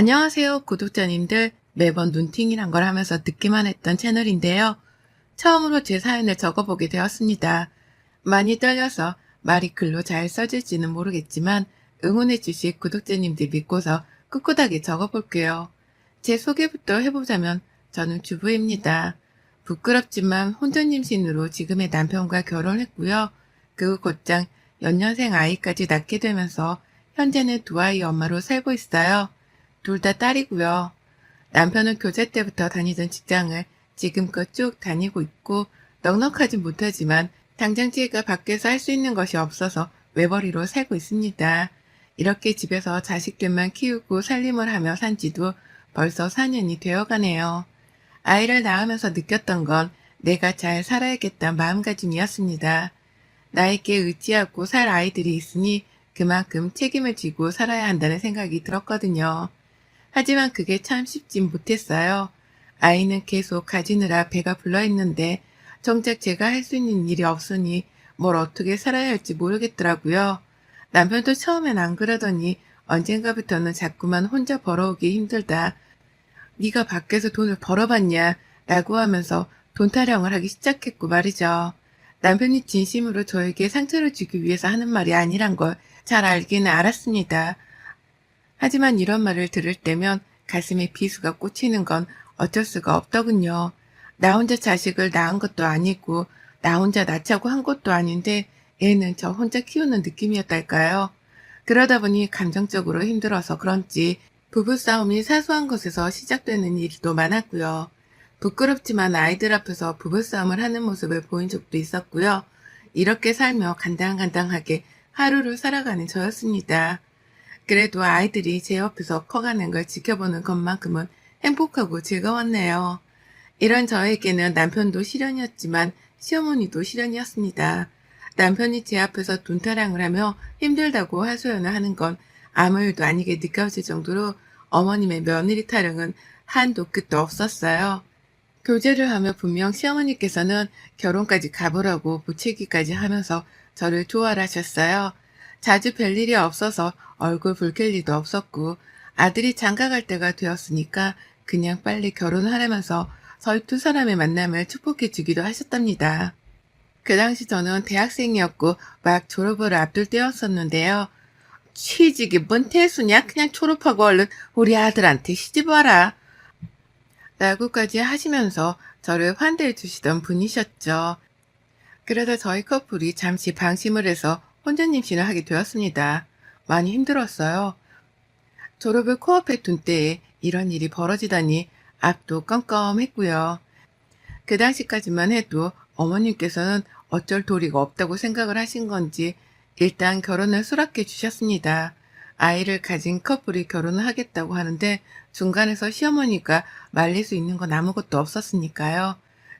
안녕하세요, 구독자님들. 매번 눈팅이란 걸 하면서 듣기만 했던 채널인데요. 처음으로 제 사연을 적어보게 되었습니다. 많이 떨려서 말이 글로 잘 써질지는 모르겠지만 응원해주실 구독자님들 믿고서 꿋꿋하게 적어볼게요. 제 소개부터 해보자면 저는 주부입니다. 부끄럽지만 혼전 임신으로 지금의 남편과 결혼했고요. 그 후 곧장 연년생 아이까지 낳게 되면서 현재는 두 아이 엄마로 살고 있어요. 둘 다 딸이고요. 남편은 교제 때부터 다니던 직장을 지금껏 쭉 다니고 있고 넉넉하진 못하지만 당장 제가 밖에서 할 수 있는 것이 없어서 외벌이로 살고 있습니다. 이렇게 집에서 자식들만 키우고 살림을 하며 산 지도 벌써 4년이 되어가네요. 아이를 낳으면서 느꼈던 건 내가 잘 살아야겠다는 마음가짐이었습니다. 나에게 의지하고 살 아이들이 있으니 그만큼 책임을 지고 살아야 한다는 생각이 들었거든요. 하지만 그게 참 쉽진 못했어요. 아이는 계속 가지느라 배가 불러있는데 정작 제가 할 수 있는 일이 없으니 뭘 어떻게 살아야 할지 모르겠더라고요. 남편도 처음엔 안 그러더니 언젠가부터는 자꾸만 혼자 벌어오기 힘들다. 네가 밖에서 돈을 벌어봤냐? 라고 하면서 돈 타령을 하기 시작했고 말이죠. 남편이 진심으로 저에게 상처를 주기 위해서 하는 말이 아니란 걸 잘 알기는 알았습니다. 하지만 이런 말을 들을 때면 가슴에 비수가 꽂히는 건 어쩔 수가 없더군요. 나 혼자 자식을 낳은 것도 아니고 나 혼자 낳자고 한 것도 아닌데 애는 저 혼자 키우는 느낌이었달까요? 그러다 보니 감정적으로 힘들어서 그런지 부부싸움이 사소한 것에서 시작되는 일도 많았고요. 부끄럽지만 아이들 앞에서 부부싸움을 하는 모습을 보인 적도 있었고요. 이렇게 살며 간당간당하게 하루를 살아가는 저였습니다. 그래도 아이들이 제 옆에서 커가는 걸 지켜보는 것만큼은 행복하고 즐거웠네요. 이런 저에게는 남편도 시련이었지만 시어머니도 시련이었습니다. 남편이 제 앞에서 돈타랑을 하며 힘들다고 하소연을 하는 건 아무 일도 아니게 느껴질 정도로 어머님의 며느리 타령은 한도 끝도 없었어요. 교제를 하며 분명 시어머니께서는 결혼까지 가보라고 부채기까지 하면서 저를 좋아하셨어요. 자주 뵐 일이 없어서 얼굴 붉힐 일도 없었고 아들이 장가갈 때가 되었으니까 그냥 빨리 결혼하라면서 저희 두 사람의 만남을 축복해 주기도 하셨답니다. 그 당시 저는 대학생이었고 막 졸업을 앞둘 때였었는데요. 취직이 뭔 태수냐? 그냥 졸업하고 얼른 우리 아들한테 시집 와라. 라고까지 하시면서 저를 환대해 주시던 분이셨죠. 그러다 저희 커플이 잠시 방심을 해서 혼전임신을 하게 되었습니다. 많이 힘들었어요. 졸업을 코앞에 둔 때에 이런 일이 벌어지다니 앞도 껌껌했고요. 그 당시까지만 해도 어머님께서는 어쩔 도리가 없다고 생각을 하신 건지 일단 결혼을 수락해 주셨습니다. 아이를 가진 커플이 결혼을 하겠다고 하는데 중간에서 시어머니가 말릴 수 있는 건 아무것도 없었으니까요.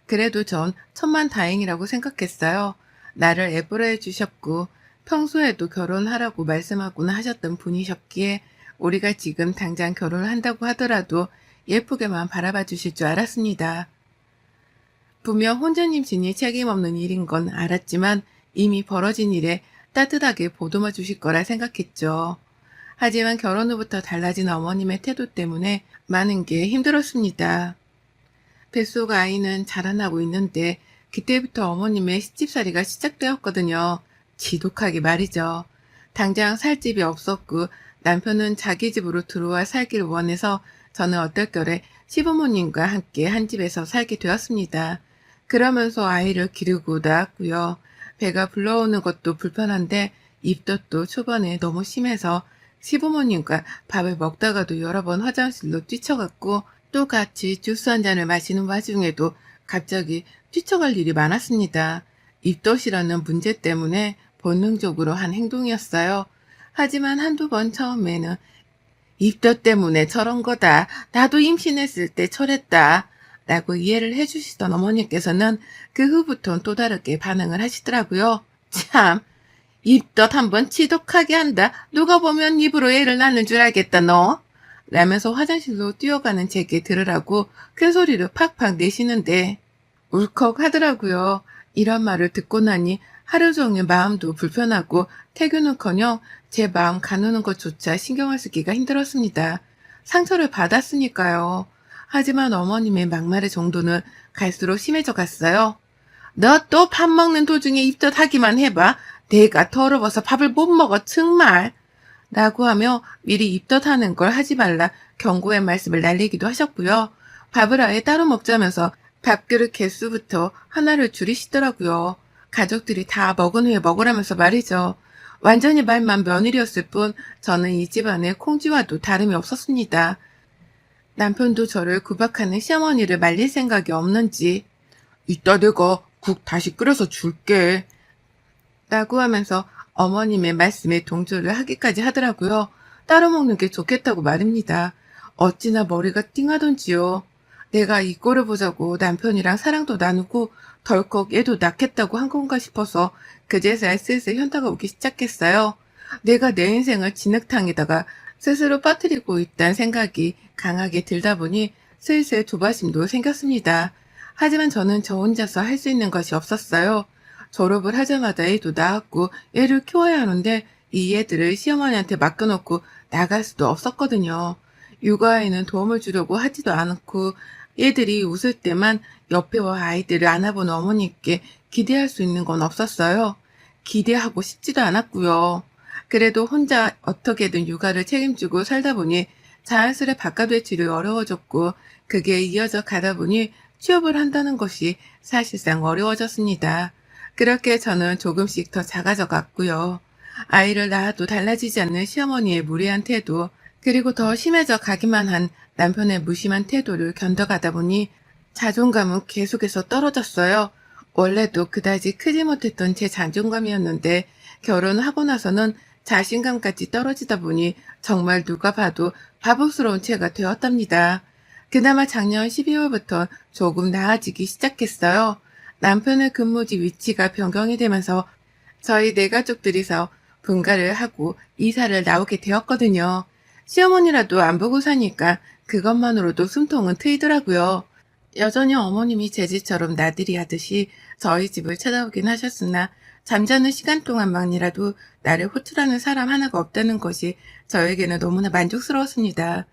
그래도 전 천만 다행이라고 생각했어요. 나를 애벌해 주셨고 평소에도 결혼하라고 말씀하곤 하셨던 분이셨기에 우리가 지금 당장 결혼을 한다고 하더라도 예쁘게만 바라봐 주실 줄 알았습니다. 분명 혼전임신이 책임없는 일인 건 알았지만 이미 벌어진 일에 따뜻하게 보듬어 주실 거라 생각했죠. 하지만 결혼 후부터 달라진 어머님의 태도 때문에 많은 게 힘들었습니다. 뱃속 아이는 자라나고 있는데 그때부터 어머님의 시집살이가 시작되었거든요. 지독하게 말이죠. 당장 살 집이 없었고 남편은 자기 집으로 들어와 살기를 원해서 저는 어떨결에 시부모님과 함께 한 집에서 살게 되었습니다. 그러면서 아이를 기르고 낳았고요. 배가 불러오는 것도 불편한데 입덧도 초반에 너무 심해서 시부모님과 밥을 먹다가도 여러 번 화장실로 뛰쳐갔고 또 같이 주스 한 잔을 마시는 와중에도 갑자기 뛰쳐갈 일이 많았습니다. 입덧이라는 문제 때문에 본능적으로 한 행동이었어요. 하지만 한두 번 처음에는 입덧 때문에 저런 거다. 나도 임신했을 때 철했다. 라고 이해를 해주시던 어머니께서는 그 후부터는 또 다르게 반응을 하시더라고요. 참, 입덧 한번 지독하게 한다. 누가 보면 입으로 애를 낳는 줄 알겠다, 너. 라면서 화장실로 뛰어가는 제게 들으라고 큰 소리를 팍팍 내시는데 울컥 하더라고요. 이런 말을 듣고 나니 하루 종일 마음도 불편하고 퇴근은커녕 제 마음 가누는 것조차 신경을 쓰기가 힘들었습니다. 상처를 받았으니까요. 하지만 어머님의 막말의 정도는 갈수록 심해져 갔어요. 너 또 밥 먹는 도중에 입덧하기만 해봐. 내가 더러워서 밥을 못 먹어, 정말. 라고 하며 미리 입덧하는 걸 하지 말라 경고의 말씀을 날리기도 하셨고요. 밥을 아예 따로 먹자면서 밥그릇 개수부터 하나를 줄이시더라고요. 가족들이 다 먹은 후에 먹으라면서 말이죠. 완전히 말만 며느리였을 뿐 저는 이 집안의 콩쥐와도 다름이 없었습니다. 남편도 저를 구박하는 시어머니를 말릴 생각이 없는지 이따 내가 국 다시 끓여서 줄게 라고 하면서 어머님의 말씀에 동조를 하기까지 하더라고요. 따로 먹는 게 좋겠다고 말입니다. 어찌나 머리가 띵하던지요. 내가 이 꼴을 보자고 남편이랑 사랑도 나누고 덜컥 얘도 낳겠다고 한 건가 싶어서 그제서야 슬슬 현타가 오기 시작했어요. 내가 내 인생을 진흙탕에다가 스스로 빠뜨리고 있다는 생각이 강하게 들다 보니 슬슬 조바심도 생겼습니다. 하지만 저는 저 혼자서 할 수 있는 것이 없었어요. 졸업을 하자마자 애도 낳았고 애를 키워야 하는데 이 애들을 시어머니한테 맡겨놓고 나갈 수도 없었거든요. 육아에는 도움을 주려고 하지도 않고 애들이 웃을 때만 옆에 와 아이들을 안아보는 어머니께 기대할 수 있는 건 없었어요. 기대하고 싶지도 않았고요. 그래도 혼자 어떻게든 육아를 책임지고 살다 보니 자연스레 바깥 외출이 어려워졌고 그게 이어져 가다 보니 취업을 한다는 것이 사실상 어려워졌습니다. 그렇게 저는 조금씩 더 작아져 갔고요. 아이를 낳아도 달라지지 않는 시어머니의 무례한 태도, 그리고 더 심해져 가기만 한 남편의 무심한 태도를 견뎌가다 보니 자존감은 계속해서 떨어졌어요. 원래도 그다지 크지 못했던 제 자존감이었는데 결혼하고 나서는 자신감까지 떨어지다 보니 정말 누가 봐도 바보스러운 채가 되었답니다. 그나마 작년 12월부터 조금 나아지기 시작했어요. 남편의 근무지 위치가 변경이 되면서 저희 네 가족들이서 분가를 하고 이사를 나오게 되었거든요. 시어머니라도 안 보고 사니까 그것만으로도 숨통은 트이더라고요. 여전히 어머님이 제 집처럼 나들이 하듯이 저희 집을 찾아오긴 하셨으나 잠자는 시간 동안만이라도 나를 호출하는 사람 하나가 없다는 것이 저에게는 너무나 만족스러웠습니다.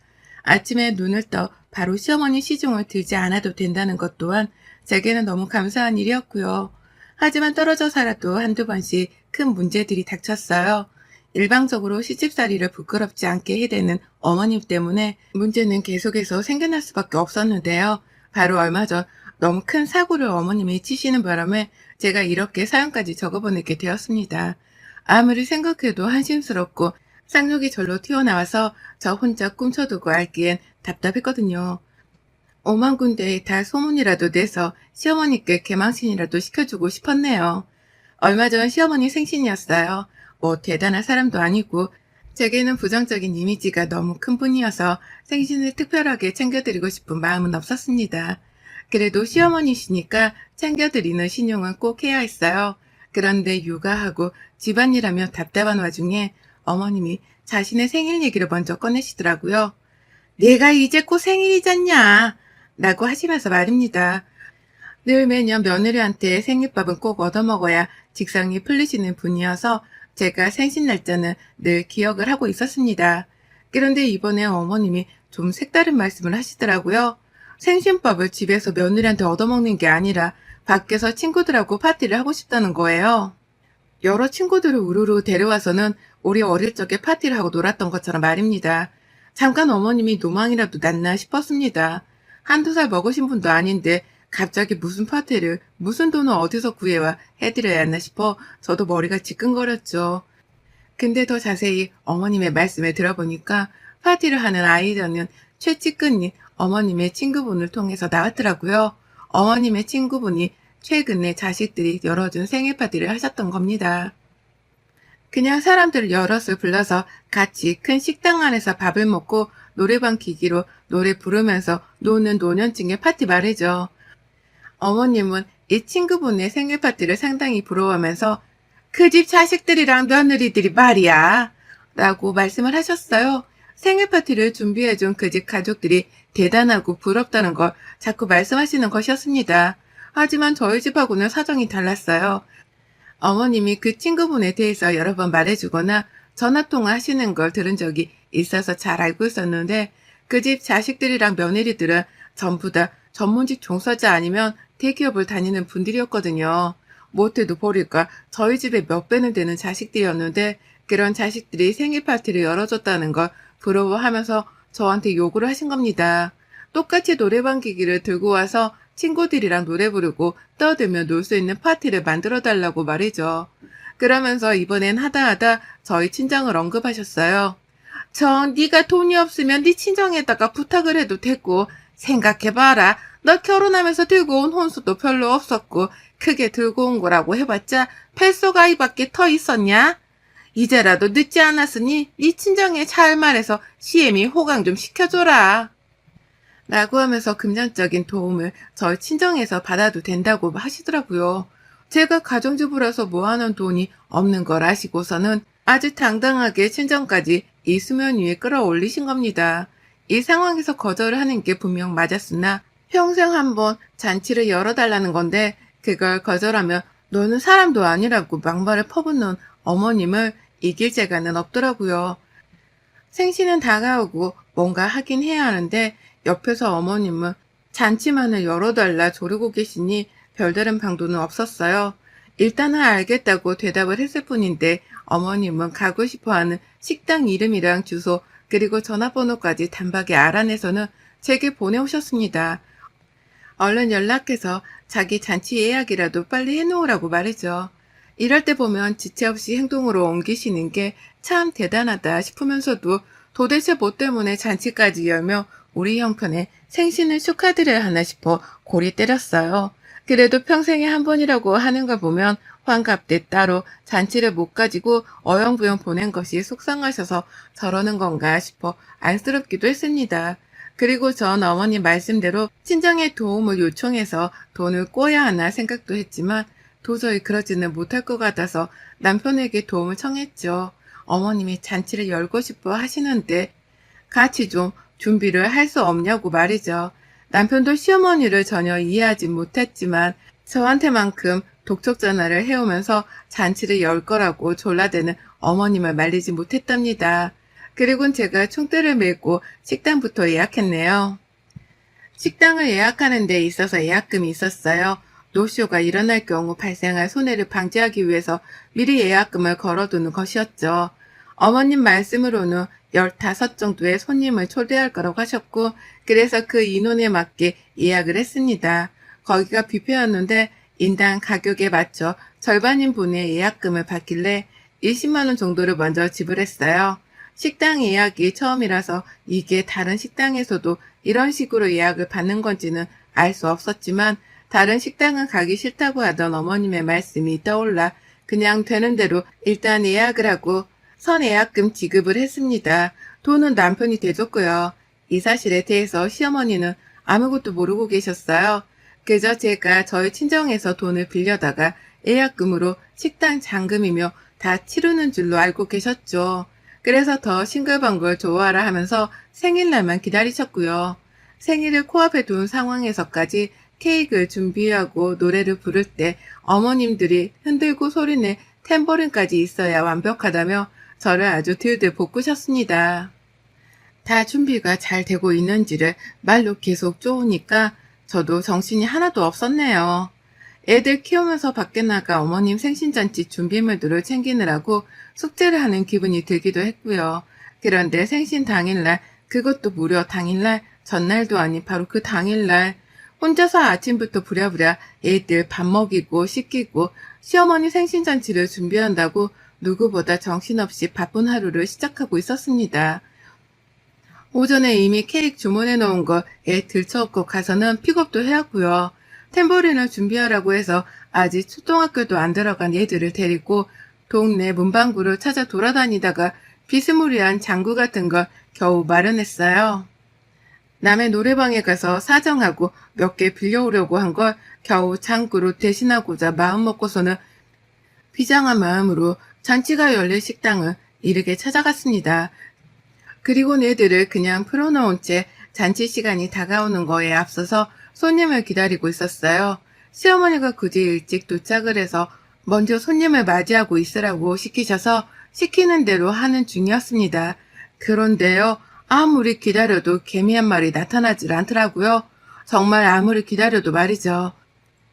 아침에 눈을 떠 바로 시어머니 시중을 들지 않아도 된다는 것 또한 제게는 너무 감사한 일이었고요. 하지만 떨어져 살아도 한두 번씩 큰 문제들이 닥쳤어요. 일방적으로 시집살이를 부끄럽지 않게 해대는 어머님 때문에 문제는 계속해서 생겨날 수밖에 없었는데요. 바로 얼마 전 너무 큰 사고를 어머님이 치시는 바람에 제가 이렇게 사연까지 적어보내게 되었습니다. 아무리 생각해도 한심스럽고 쌍욕이 절로 튀어나와서 저 혼자 꿈쳐두고 알기엔 답답했거든요. 오만 군데에 다 소문이라도 내서 시어머니께 개망신이라도 시켜주고 싶었네요. 얼마 전 시어머니 생신이었어요. 뭐 대단한 사람도 아니고 제게는 부정적인 이미지가 너무 큰 분이어서 생신을 특별하게 챙겨드리고 싶은 마음은 없었습니다. 그래도 시어머니시니까 챙겨드리는 신용은 꼭 해야 했어요. 그런데 육아하고 집안일하며 답답한 와중에 어머님이 자신의 생일 얘기를 먼저 꺼내시더라고요. 내가 이제 곧 생일이잖냐? 라고 하시면서 말입니다. 늘 매년 며느리한테 생일밥은 꼭 얻어먹어야 직성이 풀리시는 분이어서 제가 생신 날짜는 늘 기억을 하고 있었습니다. 그런데 이번에 어머님이 좀 색다른 말씀을 하시더라고요. 생신밥을 집에서 며느리한테 얻어먹는 게 아니라 밖에서 친구들하고 파티를 하고 싶다는 거예요. 여러 친구들을 우르르 데려와서는 우리 어릴 적에 파티를 하고 놀았던 것처럼 말입니다. 잠깐 어머님이 노망이라도 났나 싶었습니다. 한두 살 먹으신 분도 아닌데 갑자기 무슨 파티를 무슨 돈을 어디서 구해와 해드려야 했나 싶어 저도 머리가 지끈거렸죠. 근데 더 자세히 어머님의 말씀을 들어보니까 파티를 하는 아이디어는 최측근이 어머님의 친구분을 통해서 나왔더라고요. 어머님의 친구분이 최근에 자식들이 열어준 생일 파티를 하셨던 겁니다. 그냥 사람들을 여럿을 불러서 같이 큰 식당 안에서 밥을 먹고 노래방 기기로 노래 부르면서 노는 노년층의 파티 말이죠. 어머님은 이 친구분의 생일 파티를 상당히 부러워하면서 그 집 자식들이랑 며느리들이 말이야 라고 말씀을 하셨어요. 생일 파티를 준비해준 그 집 가족들이 대단하고 부럽다는 걸 자꾸 말씀하시는 것이었습니다. 하지만 저희 집하고는 사정이 달랐어요. 어머님이 그 친구분에 대해서 여러 번 말해주거나 전화통화 하시는 걸 들은 적이 있어서 잘 알고 있었는데 그 집 자식들이랑 며느리들은 전부 다 전문직 종사자 아니면 대기업을 다니는 분들이었거든요. 못해도 보니까 저희 집에 몇 배는 되는 자식들이었는데 그런 자식들이 생일 파티를 열어줬다는 걸 부러워하면서 저한테 욕을 하신 겁니다. 똑같이 노래방 기기를 들고 와서 친구들이랑 노래 부르고 떠들며 놀 수 있는 파티를 만들어 달라고 말이죠. 그러면서 이번엔 하다 하다 저희 친정을 언급하셨어요. 전 네가 돈이 없으면 네 친정에다가 부탁을 해도 됐고 생각해봐라. 너 결혼하면서 들고 온 혼수도 별로 없었고 크게 들고 온 거라고 해봤자 펠소가이밖에 더 있었냐? 이제라도 늦지 않았으니 네 친정에 잘 말해서 시엠이 호강 좀 시켜줘라. 라고 하면서 금전적인 도움을 저희 친정에서 받아도 된다고 하시더라고요. 제가 가정주부라서 모아놓은 돈이 없는 걸 아시고서는 아주 당당하게 친정까지 이 수면 위에 끌어올리신 겁니다. 이 상황에서 거절을 하는 게 분명 맞았으나 평생 한번 잔치를 열어달라는 건데 그걸 거절하면 너는 사람도 아니라고 막말을 퍼붓는 어머님을 이길 재가는 없더라고요. 생신은 다가오고 뭔가 하긴 해야 하는데 옆에서 어머님은 잔치만을 열어달라 조르고 계시니 별다른 방도는 없었어요. 일단은 알겠다고 대답을 했을 뿐인데 어머님은 가고 싶어하는 식당 이름이랑 주소 그리고 전화번호까지 단박에 알아내서는 제게 보내오셨습니다. 얼른 연락해서 자기 잔치 예약이라도 빨리 해놓으라고 말이죠. 이럴 때 보면 지체 없이 행동으로 옮기시는 게 참 대단하다 싶으면서도 도대체 뭐 때문에 잔치까지 열며 우리 형편에 생신을 축하드려야 하나 싶어 골이 때렸어요. 그래도 평생에 한 번이라고 하는 걸 보면 환갑 때 따로 잔치를 못 가지고 어영부영 보낸 것이 속상하셔서 저러는 건가 싶어 안쓰럽기도 했습니다. 그리고 전 어머니 말씀대로 친정의 도움을 요청해서 돈을 꿔야 하나 생각도 했지만 도저히 그러지는 못할 것 같아서 남편에게 도움을 청했죠. 어머님이 잔치를 열고 싶어 하시는데 같이 좀 준비를 할 수 없냐고 말이죠. 남편도 시어머니를 전혀 이해하지 못했지만 저한테만큼 독촉 전화를 해오면서 잔치를 열 거라고 졸라대는 어머님을 말리지 못했답니다. 그리고는 제가 총대를 메고 식당부터 예약했네요. 식당을 예약하는 데 있어서 예약금이 있었어요. 노쇼가 일어날 경우 발생할 손해를 방지하기 위해서 미리 예약금을 걸어두는 것이었죠. 어머님 말씀으로는 15 정도의 손님을 초대할 거라고 하셨고, 그래서 그 인원에 맞게 예약을 했습니다. 거기가 뷔페였는데, 인당 가격에 맞춰 절반인 분의 예약금을 받길래 20만원 정도를 먼저 지불했어요. 식당 예약이 처음이라서 이게 다른 식당에서도 이런 식으로 예약을 받는 건지는 알 수 없었지만, 다른 식당은 가기 싫다고 하던 어머님의 말씀이 떠올라 그냥 되는 대로 일단 예약을 하고 선예약금 지급을 했습니다. 돈은 남편이 대줬고요. 이 사실에 대해서 시어머니는 아무것도 모르고 계셨어요. 그저 제가 저희 친정에서 돈을 빌려다가 예약금으로 식당 잔금이며 다 치르는 줄로 알고 계셨죠. 그래서 더 싱글벙글 좋아하라 하면서 생일날만 기다리셨고요. 생일을 코앞에 둔 상황에서까지 케이크를 준비하고 노래를 부를 때 어머님들이 흔들고 소리내 탬버린까지 있어야 완벽하다며 저를 아주 들들 볶으셨습니다. 다 준비가 잘 되고 있는지를 말로 계속 쪼으니까 저도 정신이 하나도 없었네요. 애들 키우면서 밖에 나가 어머님 생신잔치 준비물들을 챙기느라고 숙제를 하는 기분이 들기도 했고요. 그런데 생신 당일날, 그것도 무려 당일날, 전날도 아닌 바로 그 당일날, 혼자서 아침부터 부랴부랴 애들 밥 먹이고 씻기고 시어머니 생신잔치를 준비한다고 누구보다 정신없이 바쁜 하루를 시작하고 있었습니다. 오전에 이미 케이크 주문해 놓은 거애 들쳐업고 가서는 픽업도 해왔고요. 탬버린을 준비하라고 해서 아직 초등학교도 안 들어간 애들을 데리고 동네 문방구를 찾아 돌아다니다가 비스무리한 장구 같은 걸 겨우 마련했어요. 남의 노래방에 가서 사정하고 몇 개 빌려오려고 한 걸 겨우 장구로 대신하고자 마음먹고서는 비장한 마음으로 잔치가 열릴 식당을 이르게 찾아갔습니다. 그리고 애들을 그냥 풀어놓은 채 잔치 시간이 다가오는 거에 앞서서 손님을 기다리고 있었어요. 시어머니가 굳이 일찍 도착을 해서 먼저 손님을 맞이하고 있으라고 시키셔서 시키는 대로 하는 중이었습니다. 그런데요, 아무리 기다려도 개미 한 마리 나타나질 않더라고요. 정말 아무리 기다려도 말이죠.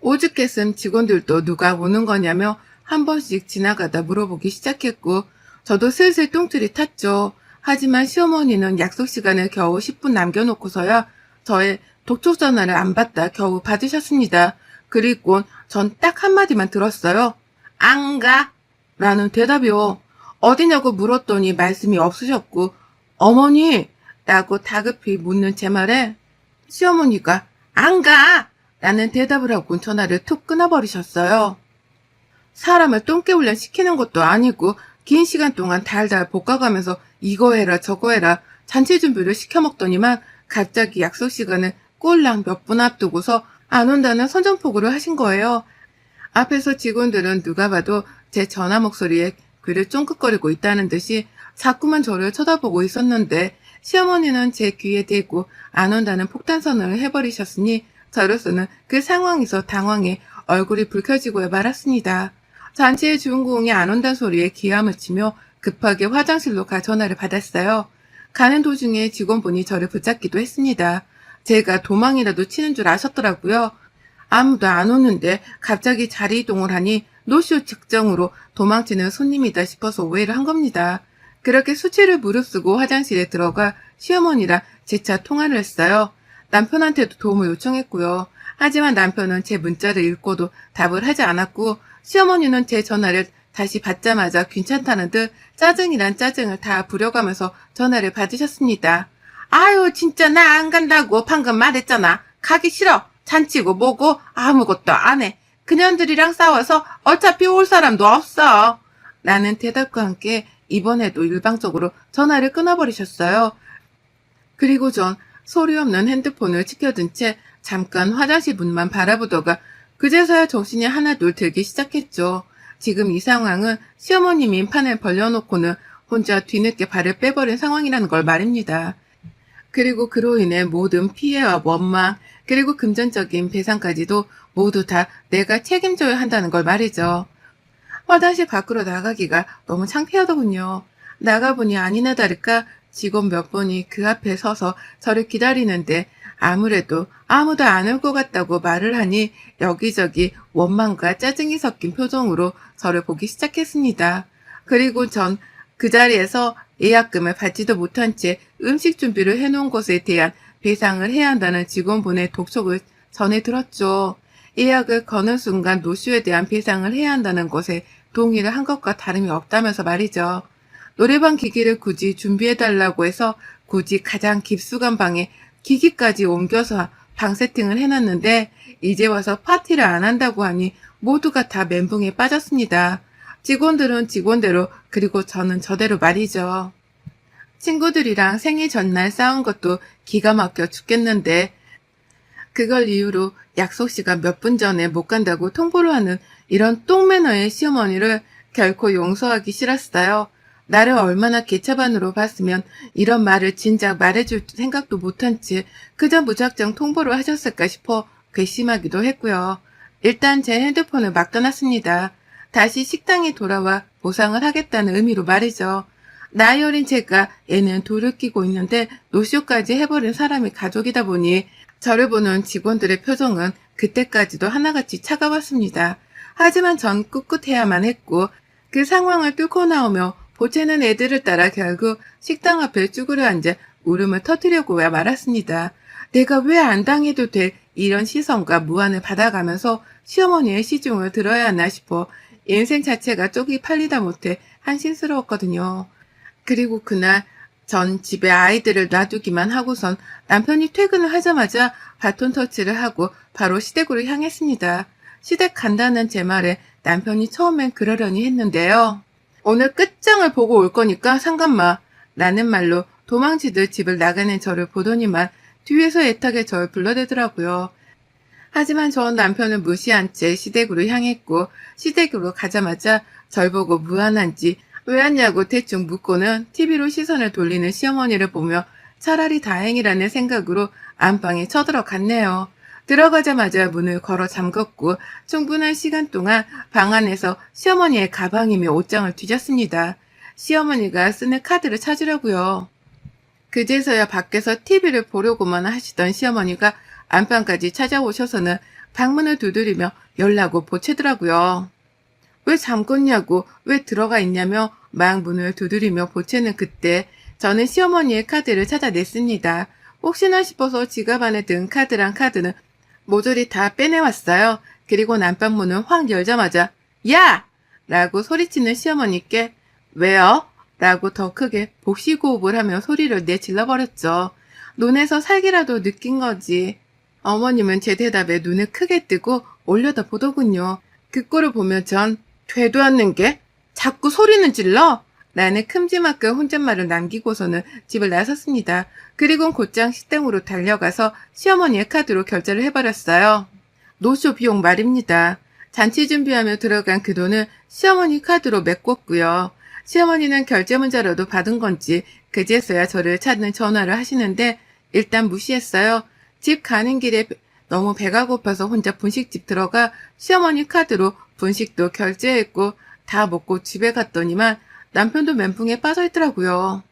오죽 했음 직원들도 누가 오는 거냐며 한 번씩 지나가다 물어보기 시작했고 저도 슬슬 똥줄이 탔죠. 하지만 시어머니는 약속 시간을 겨우 10분 남겨놓고서야 저의 독촉 전화를 안 받다 겨우 받으셨습니다. 그리고 전 딱 한마디만 들었어요. 안 가! 라는 대답이요. 어디냐고 물었더니 말씀이 없으셨고 어머니! 라고 다급히 묻는 제 말에 시어머니가 안 가! 라는 대답을 하고 전화를 툭 끊어버리셨어요. 사람을 똥개훈련 시키는 것도 아니고 긴 시간 동안 달달 볶아가면서 이거 해라 저거 해라 잔치 준비를 시켜먹더니만 갑자기 약속 시간을 꼴랑 몇 분 앞두고서 안 온다는 선전포고를 하신 거예요. 앞에서 직원들은 누가 봐도 제 전화 목소리에 귀를 쫑긋거리고 있다는 듯이 자꾸만 저를 쳐다보고 있었는데 시어머니는 제 귀에 대고 안 온다는 폭탄선언을 해버리셨으니 저로서는 그 상황에서 당황해 얼굴이 붉혀지고야 말았습니다. 잔치의 주인공이 안 온다는 소리에 기함을 치며 급하게 화장실로 가 전화를 받았어요. 가는 도중에 직원분이 저를 붙잡기도 했습니다. 제가 도망이라도 치는 줄 아셨더라고요. 아무도 안 오는데 갑자기 자리 이동을 하니 노쇼 직정으로 도망치는 손님이다 싶어서 오해를 한 겁니다. 그렇게 수치를 무릅쓰고 화장실에 들어가 시어머니랑 재차 통화를 했어요. 남편한테도 도움을 요청했고요. 하지만 남편은 제 문자를 읽고도 답을 하지 않았고 시어머니는 제 전화를 다시 받자마자 괜찮다는 듯 짜증이란 짜증을 다 부려가면서 전화를 받으셨습니다. 아유 진짜 나 안 간다고 방금 말했잖아. 가기 싫어. 잔치고 뭐고 아무것도 안 해. 그년들이랑 싸워서 어차피 올 사람도 없어. 라는 대답과 함께 이번에도 일방적으로 전화를 끊어버리셨어요. 그리고 전 소리 없는 핸드폰을 치켜든 채 잠깐 화장실 문만 바라보다가 그제서야 정신이 하나둘 들기 시작했죠. 지금 이 상황은 시어머님이 판을 벌려놓고는 혼자 뒤늦게 발을 빼버린 상황이라는 걸 말입니다. 그리고 그로 인해 모든 피해와 원망, 그리고 금전적인 배상까지도 모두 다 내가 책임져야 한다는 걸 말이죠. 화장실 밖으로 나가기가 너무 창피하더군요. 나가보니 아니나 다를까 직원 몇 분이 그 앞에 서서 저를 기다리는데 아무래도 아무도 안 올 것 같다고 말을 하니 여기저기 원망과 짜증이 섞인 표정으로 저를 보기 시작했습니다. 그리고 전 그 자리에서 예약금을 받지도 못한 채 음식 준비를 해놓은 것에 대한 배상을 해야 한다는 직원분의 독촉을 전해 들었죠. 예약을 거는 순간 노쇼에 대한 배상을 해야 한다는 것에 동의를 한 것과 다름이 없다면서 말이죠. 노래방 기기를 굳이 준비해달라고 해서 굳이 가장 깊숙한 방에 기기까지 옮겨서 방 세팅을 해놨는데 이제 와서 파티를 안 한다고 하니 모두가 다 멘붕에 빠졌습니다. 직원들은 직원대로 그리고 저는 저대로 말이죠. 친구들이랑 생일 전날 싸운 것도 기가 막혀 죽겠는데 그걸 이유로 약속 시간 몇 분 전에 못 간다고 통보를 하는 이런 똥매너의 시어머니를 결코 용서하기 싫었어요. 나를 얼마나 개차반으로 봤으면 이런 말을 진작 말해줄 생각도 못한 채 그저 무작정 통보를 하셨을까 싶어 괘씸하기도 했고요. 일단 제 핸드폰을 막 떠났습니다. 다시 식당에 돌아와 보상을 하겠다는 의미로 말이죠. 나이 어린 제가 얘는 돌을 끼고 있는데 노쇼까지 해버린 사람이 가족이다 보니 저를 보는 직원들의 표정은 그때까지도 하나같이 차가웠습니다. 하지만 전 꿋꿋해야만 했고 그 상황을 뚫고 나오며 보채는 애들을 따라 결국 식당 앞에 쭈그려 앉아 울음을 터뜨려고야 말았습니다. 내가 왜 안 당해도 될 이런 시선과 무안을 받아가면서 시어머니의 시중을 들어야 하나 싶어 인생 자체가 쪽이 팔리다 못해 한심스러웠거든요. 그리고 그날 전 집에 아이들을 놔두기만 하고선 남편이 퇴근을 하자마자 바톤 터치를 하고 바로 시댁으로 향했습니다. 시댁 간다는 제 말에 남편이 처음엔 그러려니 했는데요. 오늘 끝장을 보고 올 거니까 상관마. 라는 말로 도망치듯 집을 나가는 저를 보더니만 뒤에서 애타게 저를 불러대더라고요. 하지만 전 남편을 무시한 채 시댁으로 향했고 시댁으로 가자마자 절 보고 무안한지 왜 왔냐고 대충 묻고는 TV로 시선을 돌리는 시어머니를 보며 차라리 다행이라는 생각으로 안방에 쳐들어갔네요. 들어가자마자 문을 걸어 잠갔고 충분한 시간 동안 방 안에서 시어머니의 가방이며 옷장을 뒤졌습니다. 시어머니가 쓰는 카드를 찾으려고요. 그제서야 밖에서 TV를 보려고만 하시던 시어머니가 안방까지 찾아오셔서는 방문을 두드리며 열라고 보채더라고요. 왜 잠궜냐고 왜 들어가 있냐며 막 문을 두드리며 보채는 그때 저는 시어머니의 카드를 찾아냈습니다. 혹시나 싶어서 지갑 안에 든 카드랑 카드는 모조리 다 빼내왔어요. 그리고 난방문을 확 열자마자 야! 라고 소리치는 시어머니께 왜요? 라고 더 크게 복시고흡을 하며 소리를 내질러버렸죠. 눈에서 살기라도 느낀 거지. 어머님은 제 대답에 눈을 크게 뜨고 올려다 보더군요. 그 꼴을 보며 전 되도 않는 게 자꾸 소리는 질러? 라는 큼지막한 혼잣말을 남기고서는 집을 나섰습니다. 그리고 곧장 식당으로 달려가서 시어머니의 카드로 결제를 해버렸어요. 노쇼 비용 말입니다. 잔치 준비하며 들어간 그 돈을 시어머니 카드로 메꿨고요. 시어머니는 결제 문자로도 받은 건지 그제서야 저를 찾는 전화를 하시는데 일단 무시했어요. 집 가는 길에 너무 배가 고파서 혼자 분식집 들어가 시어머니 카드로 분식도 결제했고 다 먹고 집에 갔더니만 남편도 멘붕에 빠져 있더라고요.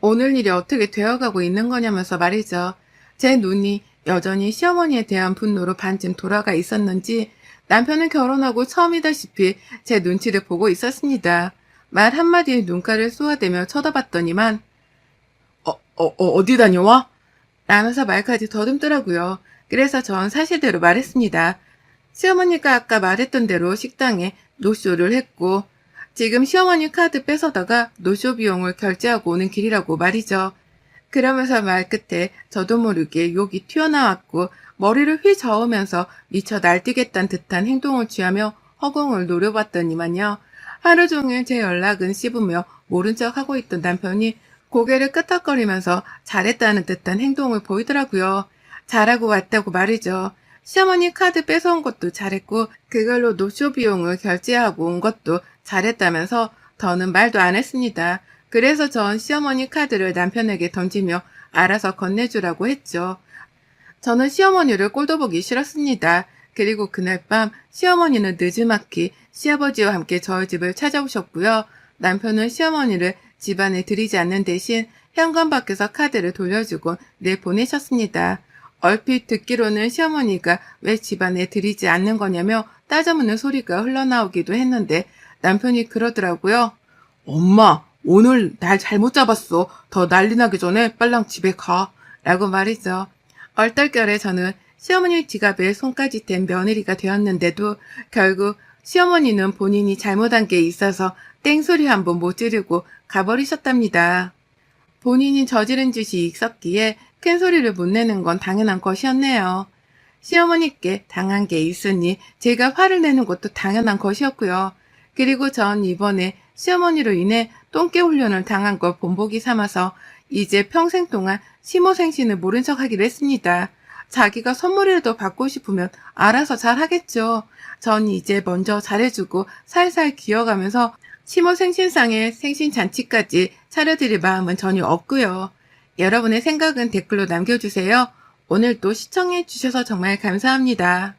오늘 일이 어떻게 되어가고 있는 거냐면서 말이죠. 제 눈이 여전히 시어머니에 대한 분노로 반쯤 돌아가 있었는지 남편은 결혼하고 처음이다시피 제 눈치를 보고 있었습니다. 말 한마디에 눈가를 쏘아대며 쳐다봤더니만 어, 어, 어, 어디 다녀와? 라면서 말까지 더듬더라고요. 그래서 전 사실대로 말했습니다. 시어머니가 아까 말했던 대로 식당에 노쇼를 했고 지금 시어머니 카드 뺏어다가 노쇼 비용을 결제하고 오는 길이라고 말이죠. 그러면서 말 끝에 저도 모르게 욕이 튀어나왔고 머리를 휘 저으면서 미쳐 날뛰겠다는 듯한 행동을 취하며 허공을 노려봤더니만요. 하루 종일 제 연락은 씹으며 모른 척 하고 있던 남편이 고개를 끄덕거리면서 잘했다는 듯한 행동을 보이더라고요. 잘하고 왔다고 말이죠. 시어머니 카드 뺏어온 것도 잘했고 그걸로 노쇼 비용을 결제하고 온 것도 잘했다면서 더는 말도 안 했습니다. 그래서 전 시어머니 카드를 남편에게 던지며 알아서 건네주라고 했죠. 저는 시어머니를 꼴도 보기 싫었습니다. 그리고 그날 밤 시어머니는 늦지막히 시아버지와 함께 저희 집을 찾아오셨고요. 남편은 시어머니를 집안에 들이지 않는 대신 현관 밖에서 카드를 돌려주고 내보내셨습니다. 얼핏 듣기로는 시어머니가 왜 집안에 들이지 않는 거냐며 따져묻는 소리가 흘러나오기도 했는데 남편이 그러더라고요. 엄마, 오늘 날 잘못 잡았어. 더 난리 나기 전에 빨랑 집에 가. 라고 말이죠. 얼떨결에 저는 시어머니 지갑에 손까지 댄 며느리가 되었는데도 결국 시어머니는 본인이 잘못한 게 있어서 땡소리 한번 못 지르고 가버리셨답니다. 본인이 저지른 짓이 있었기에 큰 소리를 못 내는 건 당연한 것이었네요. 시어머니께 당한 게 있으니 제가 화를 내는 것도 당연한 것이었고요. 그리고 전 이번에 시어머니로 인해 똥개 훈련을 당한 걸 본보기 삼아서 이제 평생 동안 심호생신을 모른 척 하기로 했습니다. 자기가 선물이라도 받고 싶으면 알아서 잘 하겠죠. 전 이제 먼저 잘해주고 살살 기어가면서 심호 생신상의 생신잔치까지 차려드릴 마음은 전혀 없고요. 여러분의 생각은 댓글로 남겨주세요. 오늘도 시청해주셔서 정말 감사합니다.